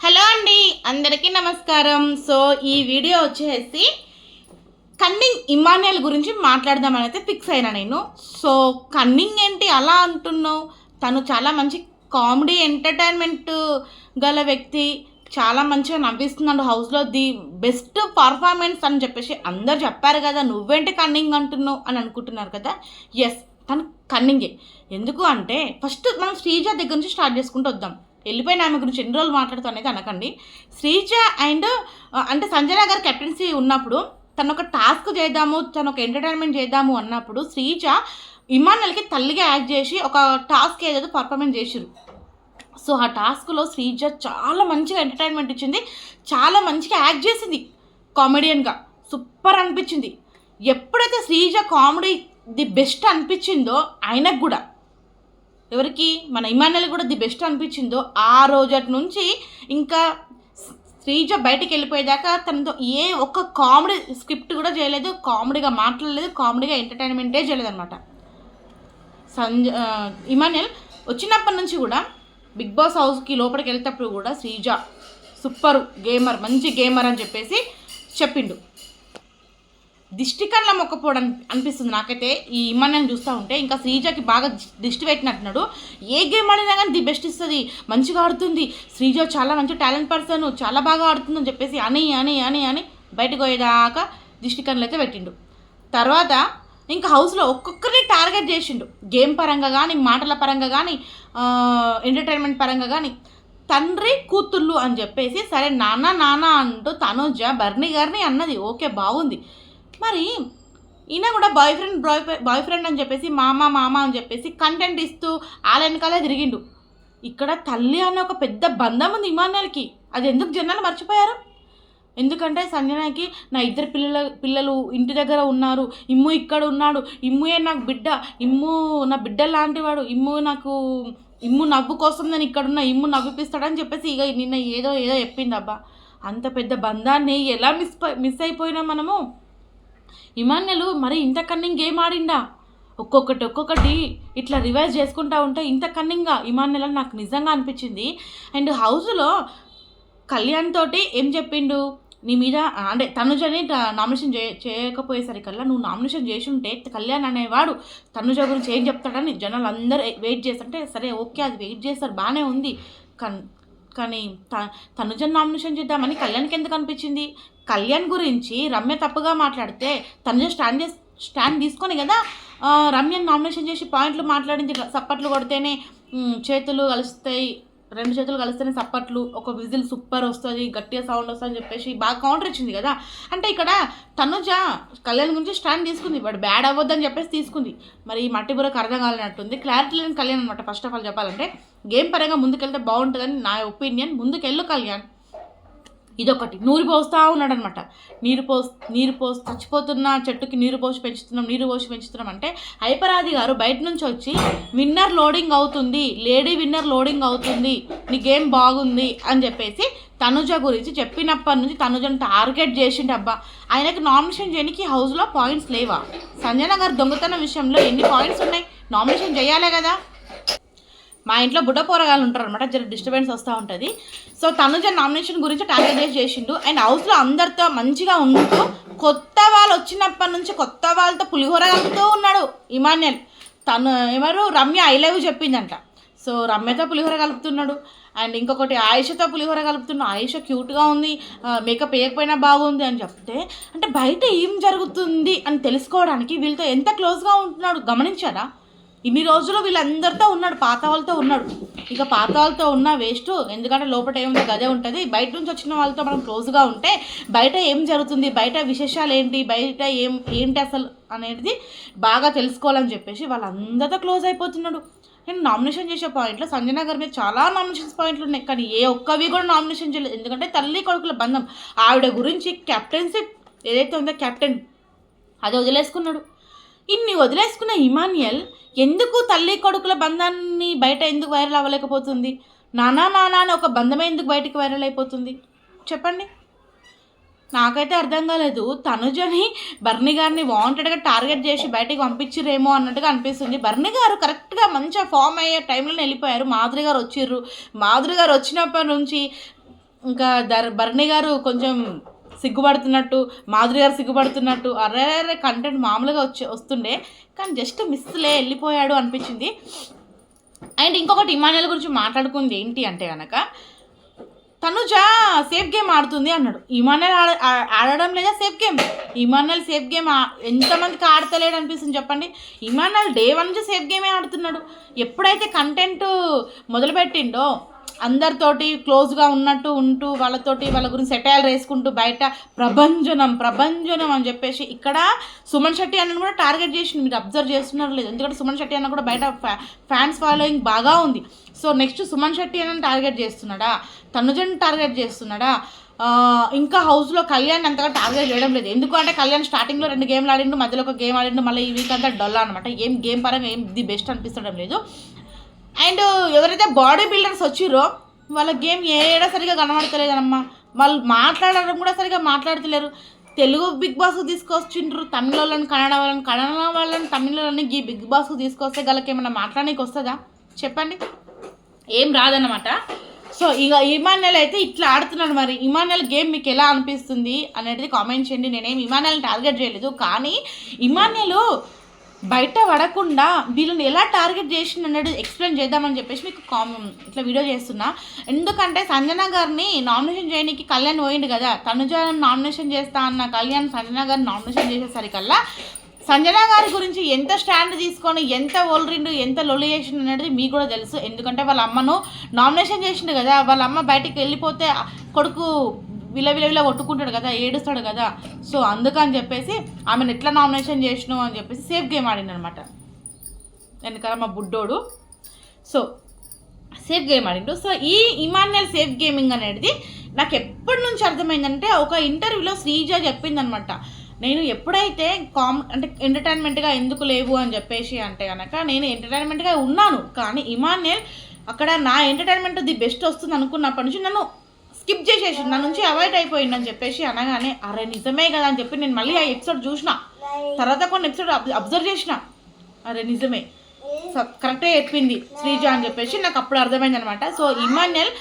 Hello అండి అందరికీ నమస్కారం. సో ఈ వీడియో వచ్చేసి కన్నింగ్ ఇమానియల్ గురించి మాట్లాడదామని అయితే ఫిక్స్ అయినా నేను. సో కన్నింగ్ ఏంటి అలా అంటున్నావు? తను చాలా మంచి కామెడీ ఎంటర్టైన్మెంట్ గల వ్యక్తి. చాలా మంచిగా నవ్విస్తున్నాడు. హౌస్లో ది బెస్ట్ పర్ఫార్మెన్స్ అని చెప్పేసి అందరు చెప్పారు కదా నువ్వేంటి కన్నింగ్ అంటున్నావు అని అనుకుంటున్నారు కదా? ఎస్ తను కన్నింగే. ఎందుకు అంటే ఫస్ట్ మనం శ్రీజ దగ్గర నుంచి స్టార్ట్ చేసుకుంటూ వద్దాం. వెళ్ళిపోయిన ఆమె గురించి ఎన్ని రోజులు మాట్లాడుతూ అనేది అనకండి. శ్రీజ అండ్ అంటే సంజన గారు కెప్టెన్సీ ఉన్నప్పుడు తను ఒక టాస్క్ చేద్దాము తను ఒక ఎంటర్టైన్మెంట్ చేద్దాము అన్నప్పుడు శ్రీజ ఇమానల్కి తల్లిగా యాక్ట్ చేసి ఒక టాస్క్ ఏదో పర్ఫార్మెన్స్ చేసిరు సో ఆ టాస్క్లో శ్రీజ చాలా మంచిగా ఎంటర్టైన్మెంట్ ఇచ్చింది. చాలా మంచిగా యాక్ట్ చేసింది. కామెడియన్గా. సూపర్ అనిపించింది. ఎప్పుడైతే శ్రీజ కామెడీ ది బెస్ట్ అనిపించిందో ఆయనకు కూడా. ఎవరికి? మన ఇమానుయల్ కూడా ది బెస్ట్ అనిపించిందో ఆ రోజటి నుంచి ఇంకా శ్రీజ బయటికి వెళ్ళిపోయేదాకా తనతో ఏ ఒక్క కామెడీ స్క్రిప్ట్ కూడా చేయలేదు కామెడీగా మాట్లాడలేదు కామెడీగా ఎంటర్టైన్మెంటే చేయలేదు అనమాట సంజ ఆ, ఇమానుయల్ వచ్చినప్పటి నుంచి కూడా బిగ్ బాస్ హౌస్కి లోపలికి వెళ్ళేటప్పుడు కూడా శ్రీజ సూపర్ గేమర్ మంచి గేమర్ అని చెప్పేసి చెప్పిండు. దిష్టి కళ్ళ మొక్కపోవడం అనిపిస్తుంది నాకైతే. ఈ ఇమ్మన్నని చూస్తూ ఉంటే ఇంకా శ్రీజకి బాగా దిష్టి పెట్టినట్టున్నాడు. ఏ గేమ్ ఆడినా కానీ ది బెస్ట్ ఇస్తుంది. మంచిగా ఆడుతుంది. శ్రీజ చాలా మంచి టాలెంట్ పర్సన్ చాలా బాగా ఆడుతుంది అని చెప్పేసి అని అని అని అని బయటకు పోయేదాకా దిష్టి కళ్ళు అయితే పెట్టిండు. తర్వాత ఇంకా హౌస్లో ఒక్కొక్కరిని టార్గెట్ చేసిండు. గేమ్ పరంగా కానీ మాటల పరంగా కానీ ఎంటర్టైన్మెంట్ పరంగా కానీ తండ్రి కూతుళ్ళు అని చెప్పేసి సరే నాన్న నాన్న అంటూ తనుజ బర్నీ గారిని అన్నది. ఓకే బాగుంది. మరి ఈయన కూడా boyfriend boy boyfriend అని చెప్పేసి మామ మామ అని చెప్పేసి కంటెంట్ ఇస్తూ వాళ్ళ వెనకాలే తిరిగిండు. ఇక్కడ తల్లి అనే ఒక పెద్ద బంధం ఉంది ఇమాన్యుల్కి. అది ఎందుకు జనాలు మర్చిపోయారు? ఎందుకంటే సంజనాకి నా ఇద్దరు పిల్లల పిల్లలు ఇంటి దగ్గర ఉన్నారు. ఇమ్ము ఇక్కడ ఉన్నాడు. ఇమ్ముయే నాకు బిడ్డ. ఇమ్ము నా బిడ్డ లాంటివాడు. ఇమ్ము నాకు ఇమ్ము నవ్వు కోసం నేను ఇక్కడ ఉన్న. ఇమ్ము నవ్విపిస్తాడని చెప్పేసి ఇక నిన్న ఏదో ఏదో చెప్పింది అబ్బా. అంత పెద్ద బంధాన్ని ఎలా మిస్ మిస్ అయిపోయినా మనము? ఇమాన్యులు మరి ఇంత కన్నింగ్ గేమ్ ఆడిండా? ఒక్కొక్కటి ఒక్కొక్కటి ఇట్లా రివైజ్ చేసుకుంటా ఉంటే ఇంత కన్నింగ్గా ఇమాన్యుల్ అని నాకు నిజంగా అనిపించింది. అండ్ హౌస్లో కళ్యాణ్ తోటి ఏం చెప్పిండు? నీ మీద అంటే తనుజని నామినేషన్ చే చేయకపోయేసరికల్లా నువ్వు నామినేషన్ చేసి ఉంటే కళ్యాణ్ అనేవాడు తనుజ గురించి ఏం చెప్తాడని జనాలు అందరూ వెయిట్ చేస్తుంటే సరే ఓకే అది వెయిట్ చేస్తారు బాగానే ఉంది. కన్ కానీ త తనుజను నామినేషన్ చేద్దామని కళ్యాణ్కి ఎందుకు అనిపించింది? కళ్యాణ్ గురించి రమ్య తప్పుగా మాట్లాడితే తనుజ స్టాండ్ చేసి స్టాండ్ తీసుకొని కదా రమ్యని నామినేషన్ చేసి పాయింట్లు మాట్లాడింది సప్పట్లు కొడితేనే చేతులు కలుస్తాయి రెండు చేతులు కలిస్తేనే సప్పట్లు ఒక విజిల్ సూపర్ వస్తుంది గట్టిగా సౌండ్ వస్తుంది అని చెప్పేసి బాగా కౌంటర్ ఇచ్చింది కదా. అంటే ఇక్కడ తనుజ కళ్యాణ్ గురించి స్టాండ్ తీసుకుంది బట్ బ్యాడ్ అవ్వద్దని చెప్పేసి తీసుకుంది. మరి ఈ మట్టి బుర్రకు అర్థం కాలేనట్టుంది. క్లారిటీ లేని కళ్యాణ్ అనమాట ఫస్ట్ ఆఫ్ ఆల్ చెప్పాలంటే. గేమ్ పరంగా ముందుకెళ్తే బాగుంటుందని నా ఒపీనియన్. ముందుకెళ్ళు కళ్యాణ్. ఇదొకటి. నూరు పోస్తూ ఉన్నాడు అనమాట నీరు పోస్ నీరు పోసి చచ్చిపోతున్న చెట్టుకి నీరు పోసి పెంచుతున్నాం నీరు పోసి పెంచుతున్నాం అంటే హైపరాది గారు బయట నుంచి వచ్చి విన్నర్ లోడింగ్ అవుతుంది లేడీ విన్నర్ లోడింగ్ అవుతుంది నీ గేమ్ బాగుంది అని చెప్పేసి తనుజ గురించి చెప్పినప్పటి నుంచి తనుజను టార్గెట్ చేసిండు అబ్బా. ఆయనకి నామినేషన్ చేయడానికి హౌస్లో పాయింట్స్ లేవా? సంజన గారు దొంగతనం విషయంలో ఎన్ని పాయింట్స్ ఉన్నాయి? నామినేషన్ చేయాలే కదా. మా ఇంట్లో బుడ్డ పోరగాళ్ళు ఉంటారు అనమాట జర డిస్టర్బెన్స్ వస్తూ ఉంటుంది. సో తనుజ నామినేషన్ గురించి టార్గెట్ చేసిండు. అండ్ హౌస్లో అందరితో మంచిగా ఉంటూ కొత్త వాళ్ళు వచ్చినప్పటి నుంచి కొత్త వాళ్ళతో పులిహోర కలుపుతూ ఉన్నాడు ఇమాన్యుల్ తను ఎవరు రమ్య ఐ లవ్ చెప్పిందంట. సో రమ్యతో పులిహోర కలుపుతున్నాడు. అండ్ ఇంకొకటి ఆయుషతో పులిహోర కలుపుతున్నాడు ఆయుష క్యూట్గా ఉంది. మేకప్ వేయకపోయినా బాగుంది అని చెప్తే అంటే బయట ఏం జరుగుతుంది అని తెలుసుకోవడానికి వీళ్ళతో ఎంత క్లోజ్గా ఉంటున్నాడు? గమనించారా? ఇన్ని రోజులు వీళ్ళందరితో ఉన్నాడు పాత వాళ్ళతో ఉన్నాడు. ఇక పాత వాళ్ళతో ఉన్న వేస్ట్. ఎందుకంటే లోపల ఏముందో గదే ఉంటుంది. బయట నుంచి వచ్చిన వాళ్ళతో మనం క్లోజ్గా ఉంటే బయట ఏం జరుగుతుంది? బయట విశేషాలు ఏంటి? బయట ఏం ఏంటి అసలు అనేది బాగా తెలుసుకోవాలని చెప్పేసి వాళ్ళందరితో క్లోజ్ అయిపోతున్నాడు. నేను నామినేషన్ చేసే పాయింట్లో సంజయనగర్ గారి మీద చాలా నామినేషన్స్ పాయింట్లు ఉన్నాయి. కానీ ఏ ఒక్కవి కూడా నామినేషన్ చేయలేదు. ఎందుకంటే తల్లి కొడుకుల బంధం. ఆవిడ గురించి కెప్టెన్సీ ఏదైతే ఉందో కెప్టెన్ అది వదిలేసుకున్నాడు. ఇన్ని వదిలేసుకున్న ఇమాన్యుయల్ ఎందుకు తల్లి కొడుకుల బంధాన్ని బయట ఎందుకు వైరల్ అవ్వలేకపోతుంది? నానా నానా అని ఒక బంధమే ఎందుకు బయటికి వైరల్ అయిపోతుంది? చెప్పండి. నాకైతే అర్థం కాలేదు. తనుజని బర్ని గారిని వాంటెడ్గా టార్గెట్ చేసి బయటకు పంపించిరేమో అన్నట్టుగా అనిపిస్తుంది. బర్ని గారు కరెక్ట్గా మంచిగా ఫామ్ అయ్యే టైంలో వెళ్ళిపోయారు. మాధురి గారు వచ్చిర్రు. మాధురి గారు వచ్చినప్పటి నుంచి ఇంకా దర్ బర్ని గారు కొంచెం సిగ్గుపడుతున్నట్టు మాధురి గారు సిగ్గుపడుతున్నట్టు అరే అరే కంటెంట్ మామూలుగా వచ్చే వస్తుండే కానీ జస్ట్ మిస్లే వెళ్ళిపోయాడు అనిపించింది. అండ్ ఇంకొకటి ఇమానుయల్ గురించి మాట్లాడుకుంది ఏంటి అంటే కనుక తనుజ సేఫ్ గేమ్ ఆడుతుంది అన్నాడు. ఇమానుయల్ ఆడ ఆడడం లేదా safe game Emmanuel safe game ఎంతమందికి ఆడతలేడు అనిపిస్తుంది చెప్పండి. ఇమానుయల్ డే వన్ నుంచి సేఫ్ గేమే ఆడుతున్నాడు. ఎప్పుడైతే కంటెంట్ మొదలుపెట్టిండో అందరితోటి క్లోజ్గా ఉన్నట్టు ఉంటూ వాళ్ళతోటి వాళ్ళ గురించి సెటైల్ వేసుకుంటూ బయట ప్రభంజనం ప్రభంజనం అని చెప్పేసి ఇక్కడ సుమన్ శెట్టి అన్న కూడా టార్గెట్ చేసి మీరు అబ్జర్వ్ చేస్తున్నారు లేదు. ఎందుకంటే సుమన్ శెట్టి అన్న కూడా బయట ఫ్యా- ఫ్యాన్స్ ఫాలోయింగ్ బాగా ఉంది. సో నెక్స్ట్ సుమన్ శెట్టి అన్న టార్గెట్ చేస్తున్నాడా? తనుజన్ టార్గెట్ చేస్తున్నాడా? ఇంకా హౌస్లో కళ్యాణ్ అంతగా టార్గెట్ చేయడం లేదు. ఎందుకు అంటే కళ్యాణ్ స్టార్టింగ్లో రెండు గేమ్లు ఆడిండు మధ్యలో ఒక గేమ్ ఆడిండు మళ్ళీ ఈ వీక్ అంతా డల్ అనమాట ఏం గేమ్ పరంగా ఏం ది బెస్ట్ అనిపిస్తడం లేదు. అండ్ ఎవరైతే బాడీ బిల్డర్స్ వచ్చిరో వాళ్ళ గేమ్ ఏడా సరిగా కనబడతలేదమ్మా వాళ్ళు మాట్లాడడం కూడా సరిగా మాట్లాడతలేరు. తెలుగు బిగ్ బాస్కు తీసుకొచ్చిండ్రు. తమిళ వాళ్ళని కన్నడ వాళ్ళని కన్నడ వాళ్ళని తమిళ వాళ్ళని ఈ బిగ్ బాస్కు తీసుకొస్తే గలకి ఏమైనా మాట్లాడడానికి వస్తుందా? చెప్పండి. ఏం రాదన్నమాట. సో ఇక ఇమాన్యుల్ అయితే ఇట్లా ఆడుతున్నాడు మరి. ఇమాన్యుల్ గేమ్ మీకు ఎలా అనిపిస్తుంది అనేది కామెంట్ చేయండి. నేనేం ఇమాన్యుల్ని టార్గెట్ చేయలేదు. కానీ ఇమాన్యుల్ బయట పడకుండా వీళ్ళని ఎలా టార్గెట్ చేసింది అనేది ఎక్స్ప్లెయిన్ చేద్దామని చెప్పేసి మీకు కామ్ ఇట్లా వీడియో చేస్తున్నా. ఎందుకంటే సంజన గారిని నామినేషన్ చేయడానికి కళ్యాణ్ పోయిండు కదా. తనుజ నామినేషన్ చేస్తా అన్న కళ్యాణ్ సంజన గారిని నామినేషన్ చేసేసరికల్లా సంజన గారి గురించి ఎంత స్టాండ్ తీసుకొని ఎంత ఓల్రిండు ఎంత లొల్లి చేసిండు అనేది మీకు కూడా తెలుసు. ఎందుకంటే వాళ్ళ అమ్మను నామినేషన్ చేసిండు కదా. వాళ్ళ అమ్మ బయటికి వెళ్ళిపోతే కొడుకు విల కొట్టుకుంటాడు కదా ఏడుస్తాడు కదా. సో అందుకని చెప్పేసి ఆమెను ఎట్లా నామినేషన్ చేసినావు అని చెప్పేసి సేఫ్ గేమ్ ఆడిండనమాట. వెనకాల మా బుడ్డోడు? సో సేఫ్ గేమ్ ఆడిండు. సో ఈ ఇమాన్యుయల్ సేఫ్ గేమింగ్ అనేది నాకు ఎప్పటి నుంచి అర్థమైందంటే ఒక ఇంటర్వ్యూలో శ్రీజ చెప్పిందనమాట. నేను ఎప్పుడైతే కామ్ అంటే ఎంటర్టైన్మెంట్గా ఎందుకు లేవు అని చెప్పేసి అంటే కనుక నేను ఎంటర్టైన్మెంట్గా ఉన్నాను. కానీ ఇమాన్యుయల్ అక్కడ నా ఎంటర్టైన్మెంట్ ది బెస్ట్ వస్తుంది అనుకున్నప్పటి నుంచి నన్ను స్కిప్ చేసేసి నా నుంచి అవాయిడ్ అయిపోయిందని చెప్పేసి అనగానే అరే నిజమే కదా అని చెప్పి నేను మళ్ళీ ఆ ఎపిసోడ్ చూసిన. తర్వాత కొన్ని ఎపిసోడ్ అబ్జర్వ్ చేసిన. అరే నిజమే. కరెక్టే చెప్పింది శ్రీజ అని చెప్పేసి నాకు అప్పుడు అర్థమైంది అనమాట సో ఇమాన్యుయల్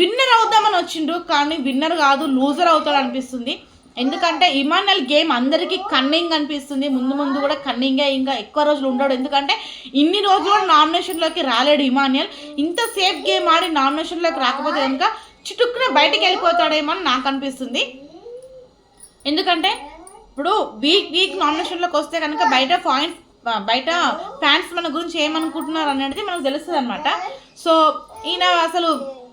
విన్నర్ అవుదామని వచ్చిండు కానీ విన్నర్ కాదు లూజర్ అవుతాడు అనిపిస్తుంది. ఎందుకంటే ఇమాన్యుయల్ గేమ్ అందరికీ కన్నింగ్ అనిపిస్తుంది. ముందు ముందు కూడా కన్నింగే ఇంకా ఎక్కువ రోజులు ఉండడు. ఎందుకంటే ఇన్ని రోజులు నామినేషన్లోకి రాలేడు ఇమాన్యుయల్. ఇంత సేఫ్ గేమ్ ఆడి నామినేషన్లోకి రాకపోతే కనుక చిటుక్కున బయటికి వెళ్ళిపోతాడేమో అని నాకు అనిపిస్తుంది. ఎందుకంటే ఇప్పుడు వీక్ వీక్ నామినేషన్లోకి వస్తే కనుక బయట పాయింట్ బయట ఫ్యాన్స్ మన గురించి ఏమనుకుంటున్నారు అనేది మనకు తెలుస్తుంది అనమాట సో ఈయన అసలు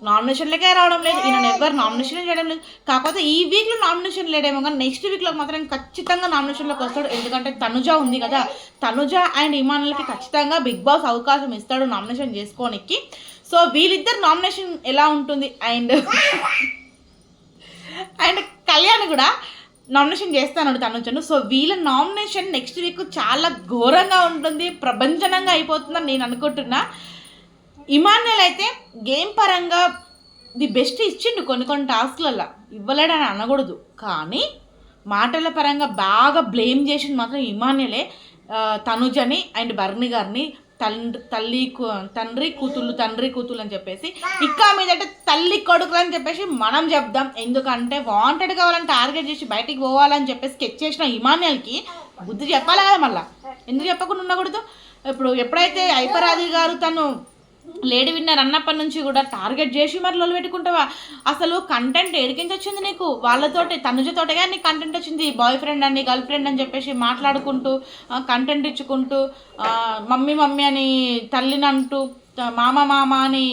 నామినేషన్లకే రావడం లేదు. ఈయన ఎవరు నామినేషన్ చేయడం లేదు. కాకపోతే ఈ వీక్లో నామినేషన్ లేడేమో కానీ నెక్స్ట్ వీక్లో మాత్రం ఖచ్చితంగా నామినేషన్లోకి వస్తాడు. ఎందుకంటే తనుజ ఉంది కదా. తనుజ అండ్ ఇమానులకి ఖచ్చితంగా బిగ్ బాస్ అవకాశం ఇస్తాడు నామినేషన్ చేసుకోనికి. సో వీళ్ళిద్దరు నామినేషన్ ఎలా ఉంటుంది? అండ్ అండ్ కళ్యాణ్ కూడా నామినేషన్ చేస్తాను తనుజను. సో వీళ్ళ నామినేషన్ నెక్స్ట్ వీక్ చాలా ఘోరంగా ఉంటుంది ప్రపంచనంగా అయిపోతుందని నేను అనుకుంటున్నా. ఇమాన్యుల్ అయితే గేమ్ పరంగా ది బెస్ట్ ఇచ్చిండు కొన్ని కొన్ని టాస్క్లలో ఇవ్వలేడని అనకూడదు. కానీ మాటల పరంగా బాగా బ్లేమ్ చేసింది మాత్రం ఇమాన్యులే తనుజని అండ్ బర్ని గారిని తండ్రి తల్లి తండ్రి కూతుళ్ళు తండ్రి కూతుళ్ళు అని చెప్పేసి ఇంకా మీదంటే తల్లి కొడుకులు అని చెప్పేసి మనం చెప్దాం. ఎందుకంటే వాంటెడ్ కావాలని టార్గెట్ చేసి బయటికి పోవాలని చెప్పేసి స్కెచ్ చేసిన ఇమాన్యాల్కి బుద్ధి చెప్పాలి కదా మళ్ళీ? ఎందుకు చెప్పకుండా ఉండకూడదు? ఇప్పుడు ఎప్పుడైతే ఐపరాది గారు తను లేడీ విన్నర్ అన్నప్పటి నుంచి కూడా టార్గెట్ చేసి మరి లొలు పెట్టుకుంటావా? అసలు కంటెంట్ ఎడికించి వచ్చింది నీకు? వాళ్ళతోటి తనుజతోటగా నీకు కంటెంట్ వచ్చింది. బాయ్ ఫ్రెండ్ అని గర్ల్ ఫ్రెండ్ అని చెప్పేసి మాట్లాడుకుంటూ కంటెంట్ ఇచ్చుకుంటూ మమ్మీ మమ్మీ అని తల్లిని అంటూ మామ మామ అని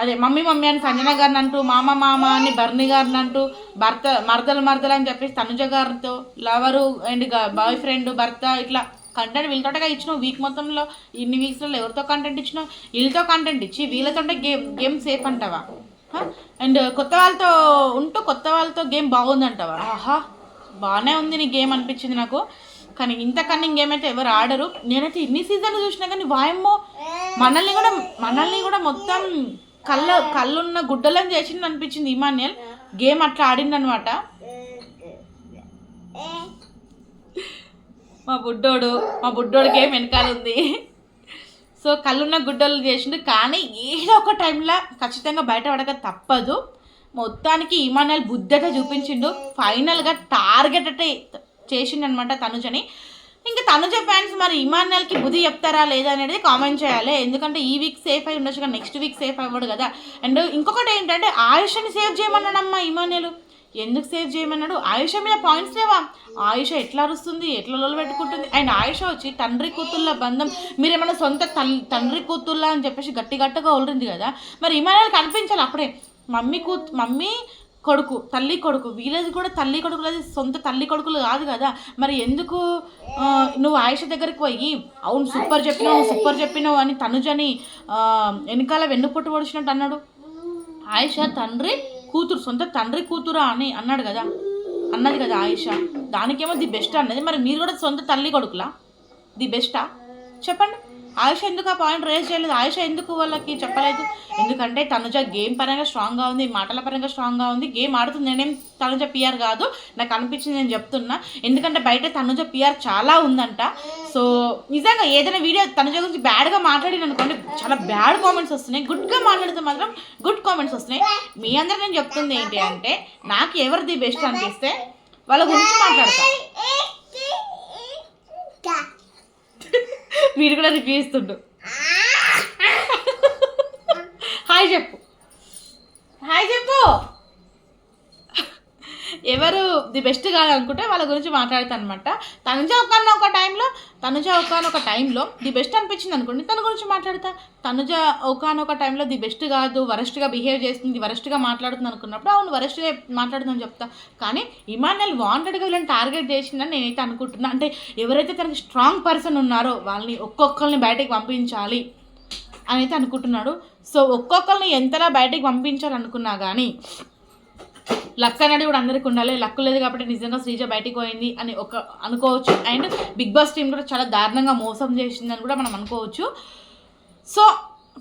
అదే మమ్మీ మమ్మీ అని సంజన గారిని అంటూ మామ మామ అని బర్ని గారిని అంటూ భర్త మరదలు మరదలు అని చెప్పేసి తనుజ గారితో లవరు అండ్ బాయ్ ఫ్రెండ్ భర్త ఇట్లా కంటెంట్ వీళ్ళతోటగా ఇచ్చినావు. వీక్ మొత్తంలో ఇన్ని వీక్స్లో ఎవరితో కంటెంట్ ఇచ్చినావు? వీళ్ళతో కంటెంట్ ఇచ్చి వీళ్ళతోటే గేమ్ గేమ్ సేఫ్ అంటావా? అండ్ కొత్త వాళ్ళతో ఉంటూ కొత్త వాళ్ళతో గేమ్ బాగుందంటావా ఆహా బాగానే ఉంది నీ గేమ్ అనిపించింది నాకు. కానీ ఇంత కన్నింగ్ గేమ్ అయితే ఎవరు ఆడరు? నేనైతే ఇన్ని సీజన్లు చూసినా కానీ వాయమ్మో మనల్ని కూడా మనల్ని కూడా మొత్తం కళ్ళ కళ్ళున్న గుడ్డలను చేసింది అనిపించింది ఇమాన్యుయల్. గేమ్ అట్లా ఆడిందనమాట మా బుడ్డోడు మా బుడ్డోడికి ఏం వెనకాల ఉంది. సో కళ్ళున్న గుడ్డలు చేసిండు కానీ ఏదో ఒక టైంలో ఖచ్చితంగా బయట పడక తప్పదు. మొత్తానికి ఇమానుయల్ బుద్ధత చూపించిండు. ఫైనల్గా టార్గెట్ అంటే చేసిండనమాట తనుజని. ఇంకా తనుజ ఫ్యాన్స్ మరి ఇమానుయల్కి బుద్ధి చెప్తారా లేదా అనేది కామెంట్ చేయాలి. ఎందుకంటే ఈ వీక్ సేఫ్ అయి ఉండొచ్చు కానీ నెక్స్ట్ వీక్ సేఫ్ అవ్వడు కదా. అండ్ ఇంకొకటి ఏంటంటే ఆయుష్ని సేవ్ చేయమన్నాడమ్మా ఇమానాలు ఎందుకు సేవ్ చేయమన్నాడు? ఆయుష మీద పాయింట్స్ లేవా? ఆయుష ఎట్లా అరుస్తుంది? ఎట్లా లోలు పెట్టుకుంటుంది? అండ్ ఆయుష వచ్చి తండ్రి కూతుళ్ళ బంధం మీరేమన్నా సొంత తల్లి తండ్రి కూతుళ్ళ అని చెప్పేసి గట్టి గట్టిగా ఒలరింది కదా? మరి ఇమానుయల్ కనిపించాలి అప్పుడే. మమ్మీ కూ మమ్మీ కొడుకు తల్లి కొడుకు వీళ్ళది కూడా తల్లి కొడుకులు అది సొంత తల్లి కొడుకులు కాదు కదా? మరి ఎందుకు నువ్వు ఆయుష దగ్గరికి పోయి అవును సూపర్ చెప్పినావు సూపర్ చెప్పినావు అని తనుజని వెనకాల వెన్నుపొట్టు పొడిచినట్టు అన్నాడు? ఆయుష తండ్రి కూతురు సొంత తండ్రి కూతురా అని అన్నాడు కదా. అన్నది కదా ఆయుష. దానికేమో ది బెస్ట్ అన్నది. మరి మీరు కూడా సొంత తల్లి కొడుకులా? ది బెస్టా? చెప్పండి. ఆయుష ఎందుకు ఆ పాయింట్ రేజ్ చేయలేదు? ఆయుష ఎందుకు వాళ్ళకి చెప్పలేదు? ఎందుకంటే తనుజ గేమ్ పరంగా స్ట్రాంగ్గా ఉంది మాటల పరంగా స్ట్రాంగ్గా ఉంది గేమ్ ఆడుతుంది. నేనేం తనుజ పిఆర్ కాదు నాకు అనిపించింది నేను చెప్తున్నా. ఎందుకంటే బయట తనుజ పిఆర్ చాలా ఉందంట. సో నిజంగా ఏదైనా వీడియో తనుజ గురించి బ్యాడ్గా మాట్లాడిన అనుకోండి చాలా బ్యాడ్ కామెంట్స్ వస్తున్నాయి. గుడ్గా మాట్లాడితే మాత్రం గుడ్ కామెంట్స్ వస్తున్నాయి. మీ అందరు నేను చెప్తుంది ఏంటి అంటే నాకు ఎవరిది బెస్ట్ అనిపిస్తే వాళ్ళ గురించి మాట్లాడతా. వీడు కూడా రివ్యూ ఇస్తుండు. హాయ్ చెప్పు. హాయ్ చెప్పు. ఎవరు ది బెస్ట్ కాదనుకుంటే వాళ్ళ గురించి మాట్లాడతాను అనమాట తనుజ ఒకనొక ఒక టైంలో తనుజ ఒకనొక టైంలో ది బెస్ట్ అనిపించింది అనుకోండి తన గురించి మాట్లాడతా. తనుజ ఒకనొక టైంలో ది బెస్ట్ కాదు వరస్ట్గా బిహేవ్ చేస్తుంది వరస్ట్గా మాట్లాడుతుంది అనుకున్నప్పుడు అవును వరస్ట్గా మాట్లాడుతుందని చెప్తా. కానీ ఇమానుయల్ వాంటెడ్గా వీళ్ళని టార్గెట్ చేసిందని నేనైతే అనుకుంటున్నా. అంటే ఎవరైతే తనకి స్ట్రాంగ్ పర్సన్ ఉన్నారో వాళ్ళని ఒక్కొక్కరిని బయటకు పంపించాలి అని అయితే అనుకుంటున్నాడు. సో ఒక్కొక్కరిని ఎంతలా బయటకు పంపించాలనుకున్నా కానీ లక్ అనేది కూడా అందరికి ఉండాలి. లక్ లేదు కాబట్టి నిజంగా శ్రీజ బయటికి పోయింది అని ఒక అనుకోవచ్చు. అండ్ బిగ్ బాస్ టీం కూడా చాలా దారుణంగా మోసం చేసిందని కూడా మనం అనుకోవచ్చు. సో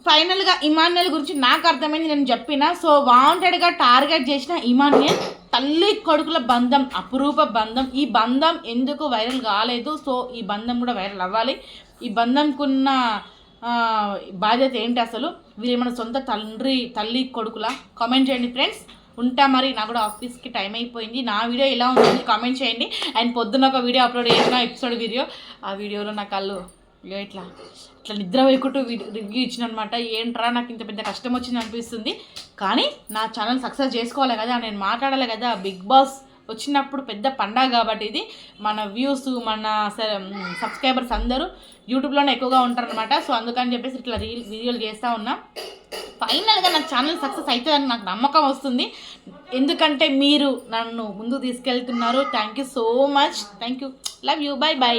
ఫైనల్గా ఇమాన్యుయల్ గురించి నాకు అర్థమైంది నేను చెప్పిన. సో వాంటెడ్గా టార్గెట్ చేసిన ఇమాన్యుయల్ తల్లి కొడుకుల బంధం అపురూప బంధం. ఈ బంధం ఎందుకు వైరల్ కాలేదు? సో ఈ బంధం కూడా వైరల్ అవ్వాలి. ఈ బంధంకున్న బాధ్యత ఏంటి అసలు? వీరేమైనా సొంత తండ్రి తల్లి కొడుకులా? కామెంట్ చేయండి ఫ్రెండ్స్. ఉంటా మరి నా కూడా ఆఫీస్కి టైం అయిపోయింది. నా వీడియో ఎలా ఉంది కామెంట్ చేయండి. అండ్ పొద్దున్న ఒక వీడియో అప్లోడ్ చేసిన ఎపిసోడ్ వీడియో ఆ వీడియోలో నా కళ్ళు ఇగో ఇట్లా ఇట్లా నిద్ర వేయకుంటూ రివ్యూ ఇచ్చిన అనమాట ఏంట్రా నాకు ఇంత పెద్ద కష్టం వచ్చింది అనిపిస్తుంది కానీ నా ఛానల్ సక్సెస్ చేసుకోవాలి కదా నేను మాట్లాడాలి కదా బిగ్ బాస్ వచ్చినప్పుడు పెద్ద పండగ కాబట్టి ఇది. మన వ్యూస్ మన సబ్స్క్రైబర్స్ అందరూ యూట్యూబ్లోనే ఎక్కువగా ఉంటారనమాట సో అందుకని చెప్పేసి ఇట్లా రీల్ వీడియోలు చేస్తూ ఉన్నా. ఫైనల్గా నా ఛానల్ సక్సెస్ అవుతుందని నాకు నమ్మకం వస్తుంది. ఎందుకంటే మీరు నన్ను ముందు తీసుకెళ్తున్నారు. Thank you so much thank you love you bye bye